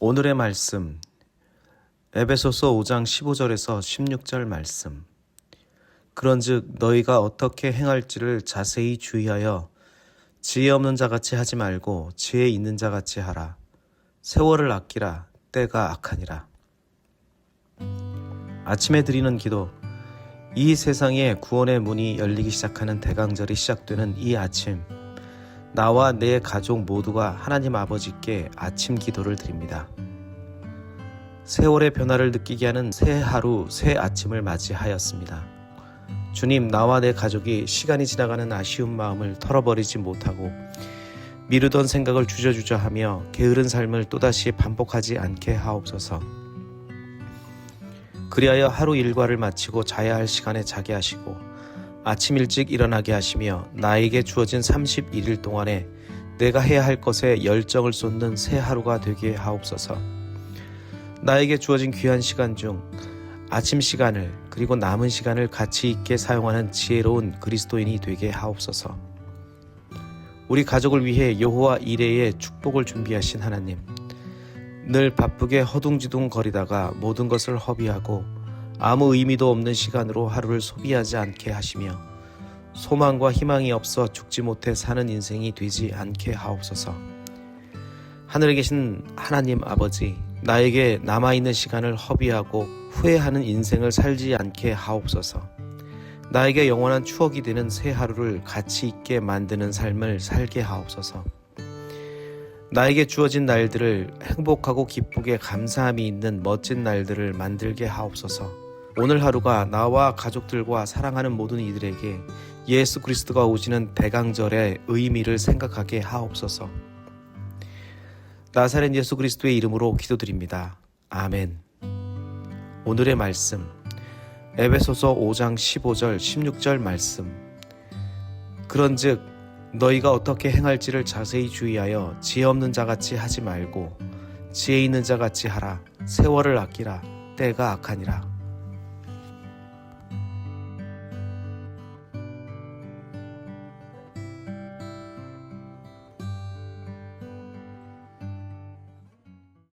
오늘의 말씀 에베소서 5장 15절에서 16절 말씀. 그런즉 너희가 어떻게 행할지를 자세히 주의하여 지혜 없는 자같이 하지 말고 지혜 있는 자같이 하라. 세월을 아끼라 때가 악하니라. 아침에 드리는 기도. 이 세상에 구원의 문이 열리기 시작하는 대강절이 시작되는 이 아침 나와 내 가족 모두가 하나님 아버지께 아침 기도를 드립니다. 세월의 변화를 느끼게 하는 새 하루, 새 아침을 맞이하였습니다. 주님, 나와 내 가족이 시간이 지나가는 아쉬운 마음을 털어버리지 못하고 미루던 생각을 주저주저 하며 게으른 삶을 또다시 반복하지 않게 하옵소서. 그리하여 하루 일과를 마치고 자야 할 시간에 자게 하시고 아침 일찍 일어나게 하시며 나에게 주어진 31일 동안에 내가 해야 할 것에 열정을 쏟는 새 하루가 되게 하옵소서. 나에게 주어진 귀한 시간 중 아침 시간을 그리고 남은 시간을 가치 있게 사용하는 지혜로운 그리스도인이 되게 하옵소서. 우리 가족을 위해 여호와 이레의 축복을 준비하신 하나님. 늘 바쁘게 허둥지둥 거리다가 모든 것을 허비하고 아무 의미도 없는 시간으로 하루를 소비하지 않게 하시며 소망과 희망이 없어 죽지 못해 사는 인생이 되지 않게 하옵소서. 하늘에 계신 하나님 아버지, 나에게 남아있는 시간을 허비하고 후회하는 인생을 살지 않게 하옵소서. 나에게 영원한 추억이 되는 새 하루를 가치 있게 만드는 삶을 살게 하옵소서. 나에게 주어진 날들을 행복하고 기쁘게 감사함이 있는 멋진 날들을 만들게 하옵소서. 오늘 하루가 나와 가족들과 사랑하는 모든 이들에게 예수 그리스도가 오시는 대강절의 의미를 생각하게 하옵소서. 나사렛 예수 그리스도의 이름으로 기도드립니다. 아멘. 오늘의 말씀. 에베소서 5장 15절 16절 말씀. 그런즉 너희가 어떻게 행할지를 자세히 주의하여 지혜 없는 자같이 하지 말고 지혜 있는 자같이 하라. 세월을 아끼라. 때가 악하니라.